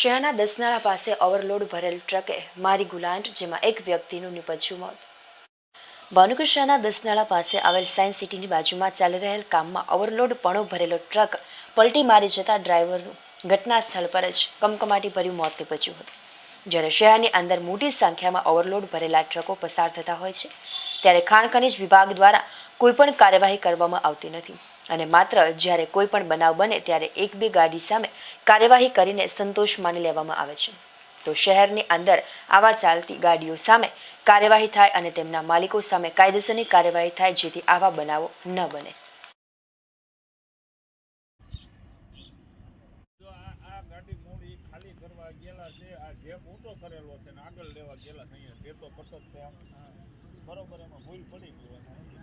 શહેરના દસનાળા પાસે ઓવરલોડ ભરેલ ટ્રકે મારી ગુલાંટ જેમાં એક વ્યક્તિનું નીપજ્યું મોત. ભાવનગર શહેરના દસનાળા પાસે આવેલ સાયન્સ સિટીની બાજુમાં ચાલી રહેલ કામમાં ઓવરલોડ પણો ભરેલો ટ્રક પલટી મારી જતા ડ્રાઈવરનું ઘટના સ્થળ પર જ કમકમાટી ભર્યું મોત નીપજ્યું હતું. જ્યારે શહેરની અંદર મોટી સંખ્યામાં ઓવરલોડ ભરેલા ટ્રકો પસાર થતા હોય છે, ત્યારે ખાણ ખનિજ વિભાગ દ્વારા કોઈપણ કાર્યવાહી કરવામાં આવતી નથી. અને માત્ર જ્યારે કોઈ પણ બનાવ બને ત્યારે એક બે ગાડી સામે કાર્યવાહી કરીને સંતોષ માની લેવામાં આવે છે. તો શહેરની અંદર આવા ચાલતી ગાડીઓ સામે કાર્યવાહી થાય અને તેમના માલિકો સામે કાયદેસરની કાર્યવાહી થાય જેથી આવા બનાવો ન બને. ગયેલા છે, આ ગેપ કરેલો છે આગળ લેવા ગયેલા છે, અહીંયા સેતો પટક બરોબર, એમાં ભૂલ પડી પડી.